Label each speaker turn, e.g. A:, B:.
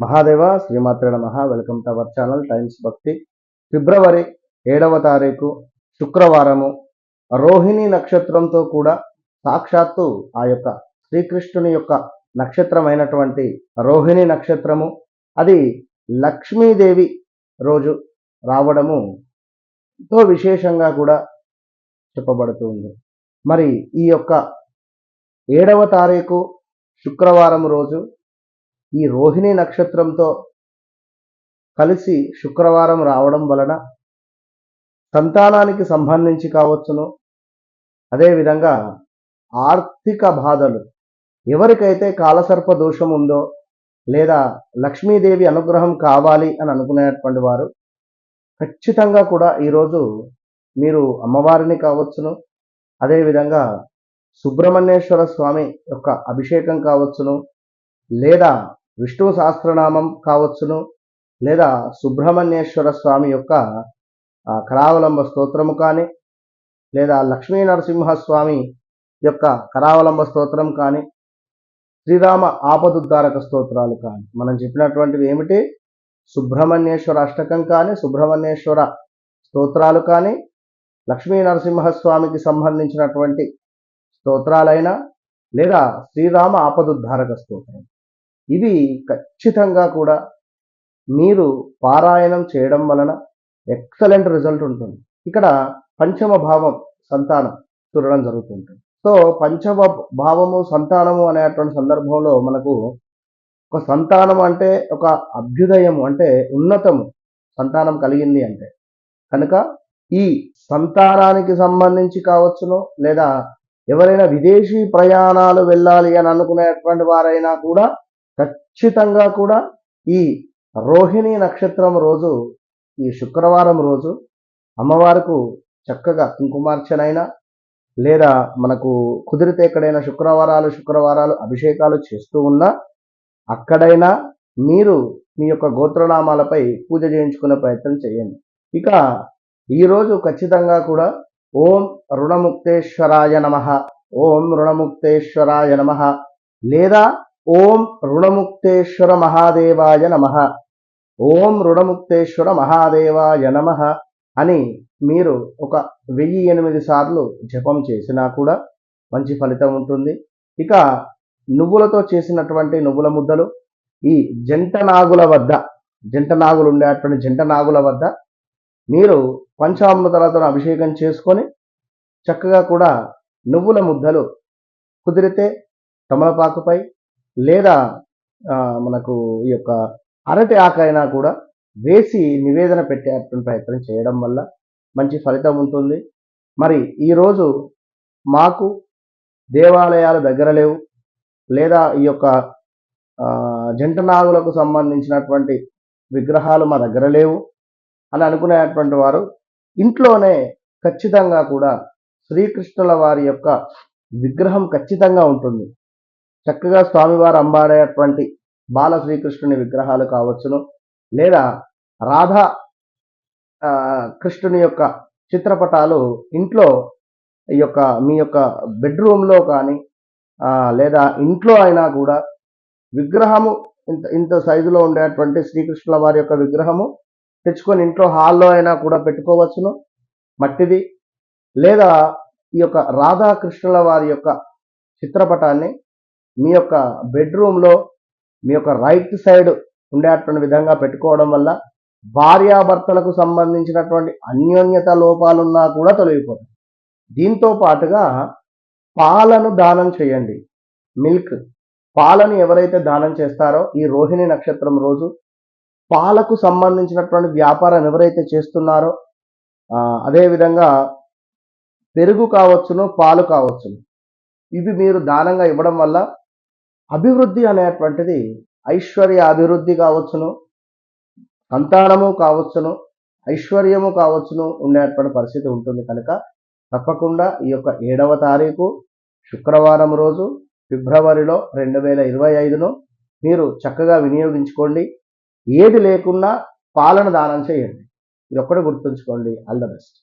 A: మహాదేవ శ్రీమాత్రేడ నమ. Welcome to our channel Times Bhakti. ఫిబ్రవరి ఏడవ తారీఖు శుక్రవారము. రోహిణి నక్షత్రంతో కూడా సాక్షాత్తు ఆ యొక్క శ్రీకృష్ణుని యొక్క నక్షత్రమైనటువంటి రోహిణి నక్షత్రము. అది లక్ష్మీదేవి రోజు రావడము ఎంతో విశేషంగా కూడా చెప్పబడుతుంది. మరి ఈ యొక్క ఏడవ తారీఖు శుక్రవారం రోజు ఈ రోహిణి నక్షత్రంతో కలిసి శుక్రవారం రావడం వలన సంతానానికి సంబంధించి కావచ్చును. అదేవిధంగా ఆర్థిక బాధలు. ఎవరికైతే కాలసర్ప దోషం ఉందో లేదా లక్ష్మీదేవి అనుగ్రహం కావాలి అని అనుకునేటువంటి వారు ఖచ్చితంగా కూడా ఈరోజు మీరు అమ్మవారిని కావచ్చును. అదేవిధంగా సుబ్రహ్మణ్యేశ్వర స్వామి యొక్క అభిషేకం కావచ్చును. లేదా విష్ణు సహస్రనామం కావచ్చును లేదా సుబ్రహ్మణ్యేశ్వర స్వామి యొక్క కరావలంబ స్తోత్రము కానీ లేదా లక్ష్మీ నరసింహస్వామి యొక్క కరావలంబ స్తోత్రం కానీ శ్రీరామ ఆపదుద్ధారక స్తోత్రాలు కానీ. మనం చెప్పినటువంటివి ఏమిటి? సుబ్రహ్మణ్యేశ్వర అష్టకం కానీ సుబ్రహ్మణ్యేశ్వర స్తోత్రాలు కానీ లక్ష్మీ నరసింహస్వామికి సంబంధించినటువంటి స్తోత్రాలైనా లేదా శ్రీరామ ఆపదుద్ధారక స్తోత్రం. ఇవి ఖచ్చితంగా కూడా మీరు పారాయణం చేయడం వలన ఎక్సలెంట్ రిజల్ట్ ఉంటుంది. ఇక్కడ పంచమ భావం సంతానం చూడడం జరుగుతుంటుంది. సో పంచమ భావము సంతానము అనేటువంటి సందర్భంలో మనకు ఒక సంతానం అంటే ఒక అభ్యుదయము అంటే ఉన్నతము సంతానం కలిగింది అంటే కనుక ఈ సంతానానికి సంబంధించి కావచ్చును లేదా ఎవరైనా విదేశీ ప్రయాణాలు వెళ్ళాలి అని అనుకునేటువంటి వారైనా కూడా ఖచ్చితంగా కూడా ఈ రోహిణి నక్షత్రం రోజు ఈ శుక్రవారం రోజు అమ్మవారికి చక్కగా కుంకుమార్చనైనా లేదా మనకు కుదిరితే ఎక్కడైనా శుక్రవారాలు శుక్రవారాలు అభిషేకాలు చేస్తూ ఉన్నా అక్కడైనా మీరు మీ యొక్క గోత్రనామాలపై పూజ చేయించుకునే ప్రయత్నం చేయండి. ఇక ఈరోజు ఖచ్చితంగా కూడా ఓం రుణముక్తేశ్వరాయ నమ ఓం రుణముక్తేశ్వరాయ నమ లేదా ఓం రుణముక్తేశ్వర మహాదేవాయ నమ. ఓం రుణముక్తేశ్వర మహాదేవాయ నమ అని మీరు ఒక వెయ్యి ఎనిమిది సార్లు జపం చేసినా కూడా మంచి ఫలితం ఉంటుంది. ఇక నువ్వులతో చేసినటువంటి నువ్వుల ముద్దలు ఈ జంట నాగుల వద్ద జంట నాగులు ఉండేటువంటి జంట నాగుల వద్ద మీరు పంచామృతాలతో అభిషేకం చేసుకొని చక్కగా కూడా నువ్వుల ముద్దలు కుదిరితే తమలపాకుపై లేదా మనకు ఈ యొక్క అరటి ఆకైనా కూడా వేసి నివేదన పెట్టేటువంటి ప్రయత్నం చేయడం వల్ల మంచి ఫలితం ఉంటుంది. మరి ఈరోజు మాకు దేవాలయాలు దగ్గర లేవు. లేదా ఈ యొక్క జంట నాగులకు సంబంధించినటువంటి విగ్రహాలు మా దగ్గర లేవు అని అనుకునేటువంటి వారు ఇంట్లోనే ఖచ్చితంగా కూడా శ్రీకృష్ణుల వారి యొక్క విగ్రహం ఖచ్చితంగా ఉంటుంది. చక్కగా స్వామివారు అంబాడేటువంటి బాల శ్రీకృష్ణుని విగ్రహాలు కావచ్చును. లేదా రాధా కృష్ణుని యొక్క చిత్రపటాలు ఇంట్లో ఈ యొక్క మీ యొక్క బెడ్రూమ్లో కానీ లేదా ఇంట్లో అయినా కూడా విగ్రహము ఇంత ఇంత సైజులో ఉండేటువంటి శ్రీకృష్ణుల వారి యొక్క విగ్రహము తెచ్చుకొని ఇంట్లో హాల్లో అయినా కూడా పెట్టుకోవచ్చును. మట్టిది. లేదా ఈ యొక్క రాధాకృష్ణుల వారి యొక్క చిత్రపటాన్ని మీ యొక్క బెడ్రూమ్లో మీ యొక్క రైట్ సైడ్ ఉండేటువంటి విధంగా పెట్టుకోవడం వల్ల భార్యాభర్తలకు సంబంధించినటువంటి అన్యోన్యత లోపాలున్నా కూడా తొలగిపోతాయి. దీంతో పాటుగా పాలను దానం చేయండి. మిల్క్ పాలను ఎవరైతే దానం చేస్తారో ఈ రోహిణి నక్షత్రం రోజు పాలకు సంబంధించినటువంటి వ్యాపారం ఎవరైతే చేస్తున్నారో అదేవిధంగా పెరుగు కావచ్చును పాలు కావచ్చును. ఇవి మీరు దానంగా ఇవ్వడం వల్ల అభివృద్ధి అనేటువంటిది ఐశ్వర్య అభివృద్ధి కావచ్చును సంతానము కావచ్చును ఐశ్వర్యము కావచ్చును ఉండేటువంటి పరిస్థితి ఉంటుంది కనుక తప్పకుండా ఈ యొక్క ఏడవ తారీఖు శుక్రవారం రోజు ఫిబ్రవరిలో రెండు వేల ఇరవై ఐదును మీరు చక్కగా వినియోగించుకోండి. ఏది లేకున్నా పాలన దానం చేయండి. ఇది ఒక్కటి గుర్తుంచుకోండి. All the best.